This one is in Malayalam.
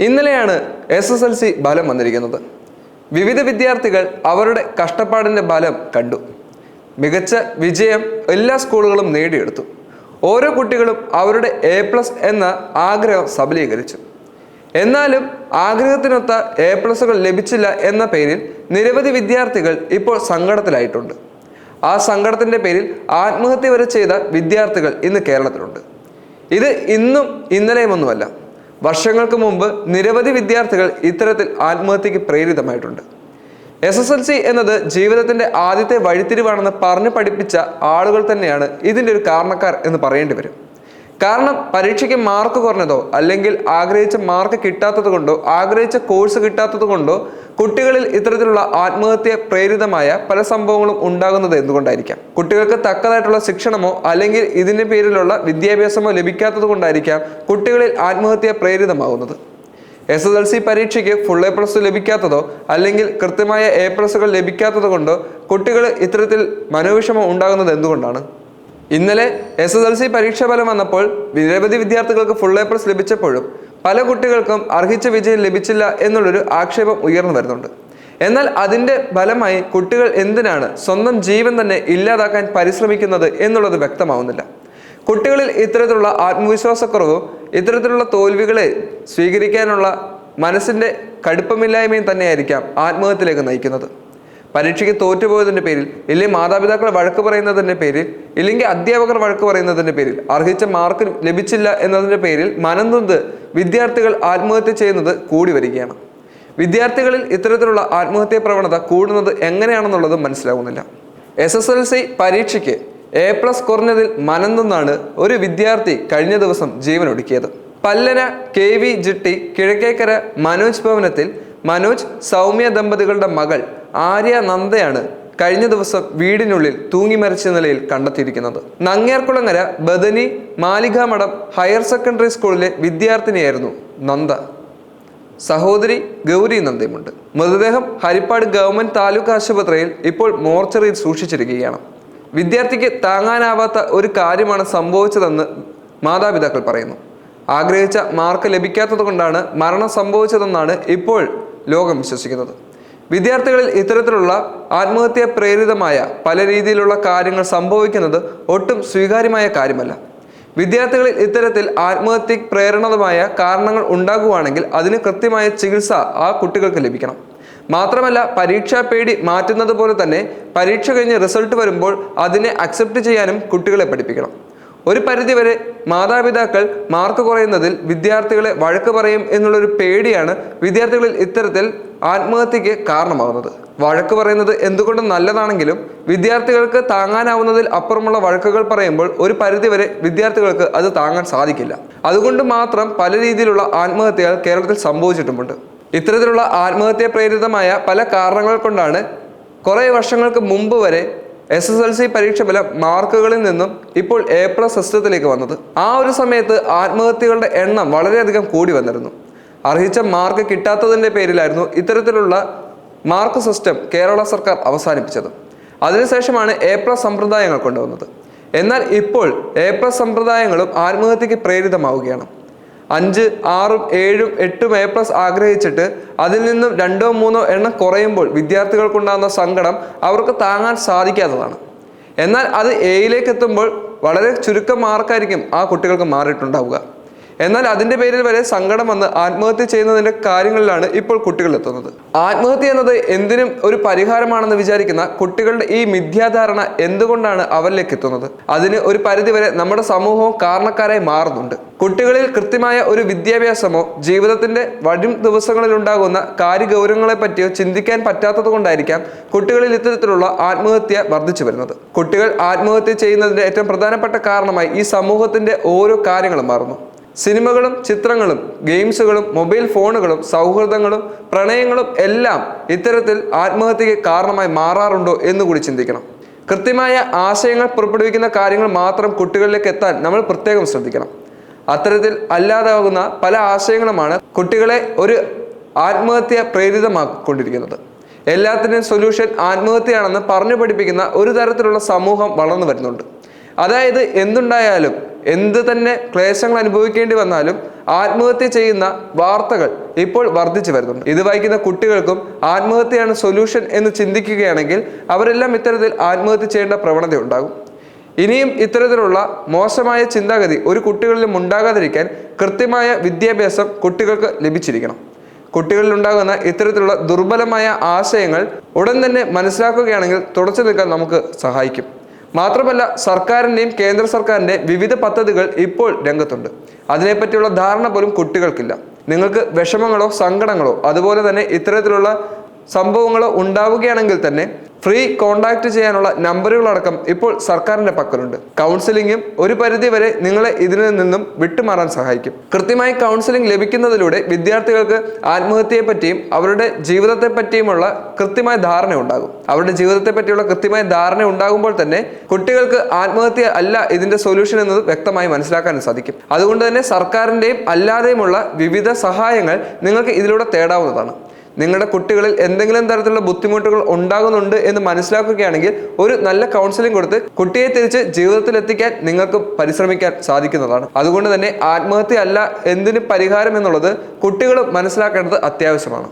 ഇന്നലെയാണ് എസ് എസ് എൽ സി ഫലം വന്നിരിക്കുന്നത്. വിവിധ വിദ്യാർത്ഥികൾ അവരുടെ കഷ്ടപ്പാടിന്റെ ഫലം കണ്ടു. മികച്ച വിജയം എല്ലാ സ്കൂളുകളും നേടിയെടുത്തു. ഓരോ കുട്ടികളും അവരുടെ എ പ്ലസ് എന്ന ആഗ്രഹം സബലീകരിച്ചു. എന്നാലും ആഗ്രഹത്തിനൊത്ത എ പ്ലസുകൾ ലഭിച്ചില്ല എന്ന പേരിൽ നിരവധി വിദ്യാർത്ഥികൾ ഇപ്പോൾ സങ്കടത്തിലായിട്ടുണ്ട്. ആ സങ്കടത്തിന്റെ പേരിൽ ആത്മഹത്യ വരെ ചെയ്ത വിദ്യാർത്ഥികൾ ഇന്ന് കേരളത്തിലുണ്ട്. ഇത് ഇന്നും ഇന്നലെയുമൊന്നുമല്ല. വർഷങ്ങൾക്ക് മുമ്പ് നിരവധി വിദ്യാർത്ഥികൾ ഇത്തരത്തിൽ ആത്മഹത്യക്ക് പ്രേരിതമായിട്ടുണ്ട്. എസ് എസ് എൽ സി എന്നത് ജീവിതത്തിന്റെ ആദ്യത്തെ വഴിത്തിരിവാണെന്ന് പറഞ്ഞു പഠിപ്പിച്ച ആളുകൾ തന്നെയാണ് ഇതിന്റെ ഒരു കാരണക്കാർ എന്ന് പറയേണ്ടി വരും. കാരണം പരീക്ഷയ്ക്ക് മാർക്ക് കുറഞ്ഞതോ അല്ലെങ്കിൽ ആഗ്രഹിച്ച മാർക്ക് കിട്ടാത്തത് കൊണ്ടോ ആഗ്രഹിച്ച കോഴ്സ് കിട്ടാത്തത് കൊണ്ടോ കുട്ടികളിൽ ഇത്തരത്തിലുള്ള ആത്മഹത്യ പ്രേരിതമായ പല സംഭവങ്ങളും ഉണ്ടാകുന്നത് എന്തുകൊണ്ടായിരിക്കാം? കുട്ടികൾക്ക് തക്കതായിട്ടുള്ള ശിക്ഷണമോ അല്ലെങ്കിൽ ഇതിന്റെ പേരിലുള്ള വിദ്യാഭ്യാസമോ ലഭിക്കാത്തത് കൊണ്ടായിരിക്കാം കുട്ടികളിൽ ആത്മഹത്യ പ്രേരിതമാകുന്നത്? എസ് എസ് എൽ സി പരീക്ഷയ്ക്ക് ഫുൾ എ പ്ലസ് ലഭിക്കാത്തതോ അല്ലെങ്കിൽ കൃത്യമായ എ പ്ലസുകൾ ലഭിക്കാത്തത് കൊണ്ടോ കുട്ടികൾ ഇത്തരത്തിൽ മനോവിഷമം ഉണ്ടാകുന്നത് എന്തുകൊണ്ടാണ്? ഇന്നലെ എസ് എസ് എൽ സി പരീക്ഷാ ഫലം വന്നപ്പോൾ നിരവധി വിദ്യാർത്ഥികൾക്ക് ഫുൾ എ പ്ലസ് ലഭിച്ചപ്പോഴും പല കുട്ടികൾക്കും അർഹിച്ച വിജയം ലഭിച്ചില്ല എന്നുള്ളൊരു ആക്ഷേപം ഉയർന്നു വരുന്നുണ്ട്. എന്നാൽ അതിന്റെ ഫലമായി കുട്ടികൾ എന്തിനാണ് സ്വന്തം ജീവൻ തന്നെ ഇല്ലാതാക്കാൻ പരിശ്രമിക്കുന്നത് എന്നുള്ളത് വ്യക്തമാവുന്നില്ല. കുട്ടികളിൽ ഇത്തരത്തിലുള്ള ആത്മവിശ്വാസക്കുറവും ഇത്തരത്തിലുള്ള തോൽവികളെ സ്വീകരിക്കാനുള്ള മനസ്സിന്റെ കടുപ്പമില്ലായ്മയും തന്നെയായിരിക്കാം ആത്മഹത്യയിലേക്ക് നയിക്കുന്നത്. പരീക്ഷയ്ക്ക് തോറ്റുപോയതിന്റെ പേരിൽ ഇല്ലെങ്കിൽ മാതാപിതാക്കൾ വഴക്ക് പറയുന്നതിന്റെ പേരിൽ ഇല്ലെങ്കിൽ അധ്യാപകർ വഴക്ക് പറയുന്നതിന്റെ പേരിൽ അർഹിച്ച മാർക്ക് ലഭിച്ചില്ല എന്നതിന്റെ പേരിൽ മനംനൊന്ത് വിദ്യാർത്ഥികൾ ആത്മഹത്യ ചെയ്യുന്നത് കൂടി വരികയാണ്. വിദ്യാർത്ഥികളിൽ ഇത്തരത്തിലുള്ള ആത്മഹത്യ പ്രവണത കൂടുന്നത് എങ്ങനെയാണെന്നുള്ളത് മനസ്സിലാകുന്നില്ല എസ് എസ് എൽ സി പരീക്ഷയ്ക്ക് എ പ്ലസ് കുറഞ്ഞതിൽ മനംനൊന്നാണ് ഒരു വിദ്യാർത്ഥി കഴിഞ്ഞ ദിവസം ജീവനൊടുക്കിയത്. പല്ലന കെ വി ജിട്ടി കിഴക്കേക്കര മനോജ് ഭവനത്തിൽ മനോജ് സൗമ്യ ദമ്പതികളുടെ മകൾ ആര്യ നന്ദയാണ് കഴിഞ്ഞ ദിവസം വീടിനുള്ളിൽ തൂങ്ങി മരിച്ച നിലയിൽ കണ്ടെത്തിയിരിക്കുന്നത്. നങ്ങേർക്കുളങ്ങര ബദനി മാലികാമഠം ഹയർ സെക്കൻഡറി സ്കൂളിലെ വിദ്യാർത്ഥിനിയായിരുന്നു നന്ദ. സഹോദരി ഗൗരി നന്ദയുമുണ്ട്. മൃതദേഹം ഹരിപ്പാട് ഗവൺമെന്റ് താലൂക്ക് ആശുപത്രിയിൽ ഇപ്പോൾ മോർച്ചറിയിൽ സൂക്ഷിച്ചിരിക്കുകയാണ്. വിദ്യാർത്ഥിക്ക് താങ്ങാനാവാത്ത ഒരു കാര്യമാണ് സംഭവിച്ചതെന്ന് മാതാപിതാക്കൾ പറയുന്നു. ആഗ്രഹിച്ച മാർക്ക് ലഭിക്കാത്തത് കൊണ്ടാണ് മരണം സംഭവിച്ചതെന്നാണ് ഇപ്പോൾ ലോകം വിശ്വസിക്കുന്നത്. വിദ്യാർത്ഥികളിൽ ഇത്തരത്തിലുള്ള ആത്മഹത്യ പ്രേരിതമായ പല രീതിയിലുള്ള കാര്യങ്ങൾ സംഭവിക്കുന്നത് ഒട്ടും സ്വീകാര്യമായ കാര്യമല്ല. വിദ്യാർത്ഥികളിൽ ഇത്തരത്തിൽ ആത്മഹത്യ പ്രേരണതമായ കാരണങ്ങൾ ഉണ്ടാകുവാണെങ്കിൽ അതിന് കൃത്യമായ ചികിത്സ ആ കുട്ടികൾക്ക് ലഭിക്കണം. മാത്രമല്ല പരീക്ഷാ പേടി മാറ്റുന്നത് പോലെ തന്നെ പരീക്ഷ കഴിഞ്ഞ് റിസൾട്ട് വരുമ്പോൾ അതിനെ അക്സെപ്റ്റ് ചെയ്യാനും കുട്ടികളെ പഠിപ്പിക്കണം. ഒരു പരിധിവരെ മാതാപിതാക്കൾ മാർക്ക് കുറയുന്നതിൽ വിദ്യാർത്ഥികളെ വഴക്ക് പറയും എന്നുള്ളൊരു പേടിയാണ് വിദ്യാർത്ഥികളിൽ ഇത്തരത്തിൽ ആത്മഹത്യക്ക് കാരണമാകുന്നത്. വഴക്ക് പറയുന്നത് എന്തുകൊണ്ടും നല്ലതാണെങ്കിലും വിദ്യാർത്ഥികൾക്ക് താങ്ങാനാവുന്നതിൽ അപ്പുറമുള്ള വഴക്കുകൾ പറയുമ്പോൾ ഒരു പരിധിവരെ വിദ്യാർത്ഥികൾക്ക് അത് താങ്ങാൻ സാധിക്കില്ല. അതുകൊണ്ട് മാത്രം പല രീതിയിലുള്ള ആത്മഹത്യകൾ കേരളത്തിൽ സംഭവിച്ചിട്ടുമുണ്ട്. ഇത്തരത്തിലുള്ള ആത്മഹത്യ പ്രേരിതമായ പല കാരണങ്ങൾ കൊണ്ടാണ് കുറേ വർഷങ്ങൾക്ക് മുമ്പ് വരെ എസ് എസ് എൽ സി പരീക്ഷ ഫലം മാർക്കുകളിൽ നിന്നും ഇപ്പോൾ എ പ്ലസ് സിസ്റ്റത്തിലേക്ക് വന്നത്. ആ ഒരു സമയത്ത് ആത്മഹത്യകളുടെ എണ്ണം വളരെയധികം കൂടി വന്നിരുന്നു. അർഹിച്ച മാർക്ക് കിട്ടാത്തതിന്റെ പേരിലായിരുന്നു ഇത്തരത്തിലുള്ള മാർക്ക് സിസ്റ്റം കേരള സർക്കാർ അവസാനിപ്പിച്ചത്. അതിനുശേഷമാണ് എ പ്ലസ് സമ്പ്രദായങ്ങൾ കൊണ്ടുവന്നത്. എന്നാൽ ഇപ്പോൾ എ പ്ലസ് സമ്പ്രദായങ്ങളും ആത്മഹത്യക്ക് പ്രേരിതമാവുകയാണ്. അഞ്ച് ആറും ഏഴും എട്ടും എ പ്ലസ് ആഗ്രഹിച്ചിട്ട് അതിൽ നിന്നും രണ്ടോ മൂന്നോ എണ്ണം കുറയുമ്പോൾ വിദ്യാർത്ഥികൾക്കുണ്ടാകുന്ന സങ്കടം അവർക്ക് താങ്ങാൻ സാധിക്കാത്തതാണ്. എന്നാൽ അത് എയിലേക്ക് എത്തുമ്പോൾ വളരെ ചുരുക്കം മാർക്കായിരിക്കും ആ കുട്ടികൾക്ക് മാറിയിട്ടുണ്ടാവുക. എന്നാൽ അതിന്റെ പേരിൽ വരെ സങ്കടം വന്ന് ആത്മഹത്യ ചെയ്യുന്നതിന്റെ കാര്യങ്ങളിലാണ് ഇപ്പോൾ കുട്ടികൾ എത്തുന്നത്. ആത്മഹത്യ എന്നത് എന്തിനും ഒരു പരിഹാരമാണെന്ന് വിചാരിക്കുന്ന കുട്ടികളുടെ ഈ മിഥ്യാധാരണ എന്തുകൊണ്ടാണ് അവരിലേക്ക് എത്തുന്നത്? അതിന് ഒരു പരിധിവരെ നമ്മുടെ സമൂഹവും കാരണക്കാരായി മാറുന്നുണ്ട്. കുട്ടികളിൽ കൃത്യമായ ഒരു വിദ്യാഭ്യാസമോ ജീവിതത്തിന്റെ വരും ദിവസങ്ങളിൽ ഉണ്ടാകുന്ന കാര്യഗൗരവങ്ങളെ പറ്റിയോ ചിന്തിക്കാൻ പറ്റാത്തത് കൊണ്ടായിരിക്കാം കുട്ടികളിൽ ഇത്തരത്തിലുള്ള ആത്മഹത്യ വർദ്ധിച്ചു വരുന്നത്. കുട്ടികൾ ആത്മഹത്യ ചെയ്യുന്നതിന്റെ ഏറ്റവും പ്രധാനപ്പെട്ട കാരണമായി ഈ സമൂഹത്തിന്റെ ഓരോ കാര്യങ്ങളും മാറുന്നു. സിനിമകളും ചിത്രങ്ങളും ഗെയിംസുകളും മൊബൈൽ ഫോണുകളും സൗഹൃദങ്ങളും പ്രണയങ്ങളും എല്ലാം ഇത്തരത്തിൽ ആത്മഹത്യക്ക് കാരണമായി മാറാറുണ്ടോ എന്ന് കൂടി ചിന്തിക്കണം. കൃത്യമായ ആശയങ്ങൾ പുറപ്പെടുവിക്കുന്ന കാര്യങ്ങൾ മാത്രം കുട്ടികളിലേക്ക് എത്താൻ നമ്മൾ പ്രത്യേകം ശ്രദ്ധിക്കണം. അത്തരത്തിൽ അല്ലാതാകുന്ന പല ആശയങ്ങളുമാണ് കുട്ടികളെ ഒരു ആത്മഹത്യ പ്രേരിതമാക്കിക്കൊണ്ടിരിക്കുന്നത് എല്ലാത്തിനും സൊല്യൂഷൻ ആത്മഹത്യയാണെന്ന് പറഞ്ഞു പഠിപ്പിക്കുന്ന ഒരു തരത്തിലുള്ള സമൂഹം വളർന്നു വരുന്നുണ്ട്. അതായത് എന്തുണ്ടായാലും എന്ത് തന്നെ ക്ലേശങ്ങൾ അനുഭവിക്കേണ്ടി വന്നാലും ആത്മഹത്യ ചെയ്യുന്ന വാർത്തകൾ ഇപ്പോൾ വർദ്ധിച്ചു വരുന്നുണ്ട്. ഇത് വായിക്കുന്ന കുട്ടികൾക്കും ആത്മഹത്യയാണ് സൊല്യൂഷൻ എന്ന് ചിന്തിക്കുകയാണെങ്കിൽ അവരെല്ലാം ഇത്തരത്തിൽ ആത്മഹത്യ ചെയ്യേണ്ട പ്രവണത ഉണ്ടാകും. ഇനിയും ഇത്തരത്തിലുള്ള മോശമായ ചിന്താഗതി ഒരു കുട്ടികളിലും ഉണ്ടാകാതിരിക്കാൻ കൃത്യമായ വിദ്യാഭ്യാസം കുട്ടികൾക്ക് ലഭിച്ചിരിക്കണം. കുട്ടികളിൽ ഉണ്ടാകുന്ന ഇത്തരത്തിലുള്ള ദുർബലമായ ആശയങ്ങൾ ഉടൻ തന്നെ മനസ്സിലാക്കുകയാണെങ്കിൽ തുടച്ചു നിൽക്കാൻ നമുക്ക് സഹായിക്കും. മാത്രമല്ല സർക്കാരിന്റെയും കേന്ദ്ര സർക്കാരിന്റെ വിവിധ പദ്ധതികൾ ഇപ്പോൾ രംഗത്തുണ്ട്. അതിനെപ്പറ്റിയുള്ള ധാരണ പോലും കുട്ടികൾക്കില്ല. നിങ്ങൾക്ക് വിഷമങ്ങളോ സങ്കടങ്ങളോ അതുപോലെ തന്നെ ഇത്തരത്തിലുള്ള സംഭവങ്ങളോ ഉണ്ടാവുകയാണെങ്കിൽ തന്നെ ഫ്രീ കോൺടാക്ട് ചെയ്യാനുള്ള നമ്പറുകളടക്കം ഇപ്പോൾ സർക്കാരിന്റെ പക്കലുണ്ട്. കൗൺസിലിംഗും ഒരു പരിധിവരെ നിങ്ങളെ ഇതിൽ നിന്നും വിട്ടുമാറാൻ സഹായിക്കും. കൃത്യമായി കൗൺസിലിംഗ് ലഭിക്കുന്നതിലൂടെ വിദ്യാർത്ഥികൾക്ക് ആത്മഹത്യയെ പറ്റിയും അവരുടെ ജീവിതത്തെ പറ്റിയുമുള്ള കൃത്യമായ ധാരണ ഉണ്ടാകും. അവരുടെ ജീവിതത്തെ പറ്റിയുള്ള കൃത്യമായ ധാരണ ഉണ്ടാകുമ്പോൾ തന്നെ കുട്ടികൾക്ക് ആത്മഹത്യ അല്ല ഇതിന്റെ സൊല്യൂഷൻ എന്നത് വ്യക്തമായി മനസ്സിലാക്കാൻ സാധിക്കും. അതുകൊണ്ട് തന്നെ സർക്കാരിന്റെയും അല്ലാതെയുമുള്ള വിവിധ സഹായങ്ങൾ നിങ്ങൾക്ക് ഇതിലൂടെ തേടാവുന്നതാണ്. നിങ്ങളുടെ കുട്ടികളിൽ എന്തെങ്കിലും തരത്തിലുള്ള ബുദ്ധിമുട്ടുകൾ ഉണ്ടാകുന്നുണ്ട് എന്ന് മനസ്സിലാക്കുകയാണെങ്കിൽ ഒരു നല്ല കൗൺസിലിംഗ് കൊടുത്ത് കുട്ടിയെ തിരിച്ച് ജീവിതത്തിൽ എത്തിക്കാൻ നിങ്ങൾക്ക് പരിശ്രമിക്കാൻ സാധിക്കുന്നതാണ്. അതുകൊണ്ട് തന്നെ ആത്മഹത്യ അല്ല എന്തിനു പരിഹാരം എന്നുള്ളത് കുട്ടികൾ മനസ്സിലാക്കേണ്ടത് അത്യാവശ്യമാണ്.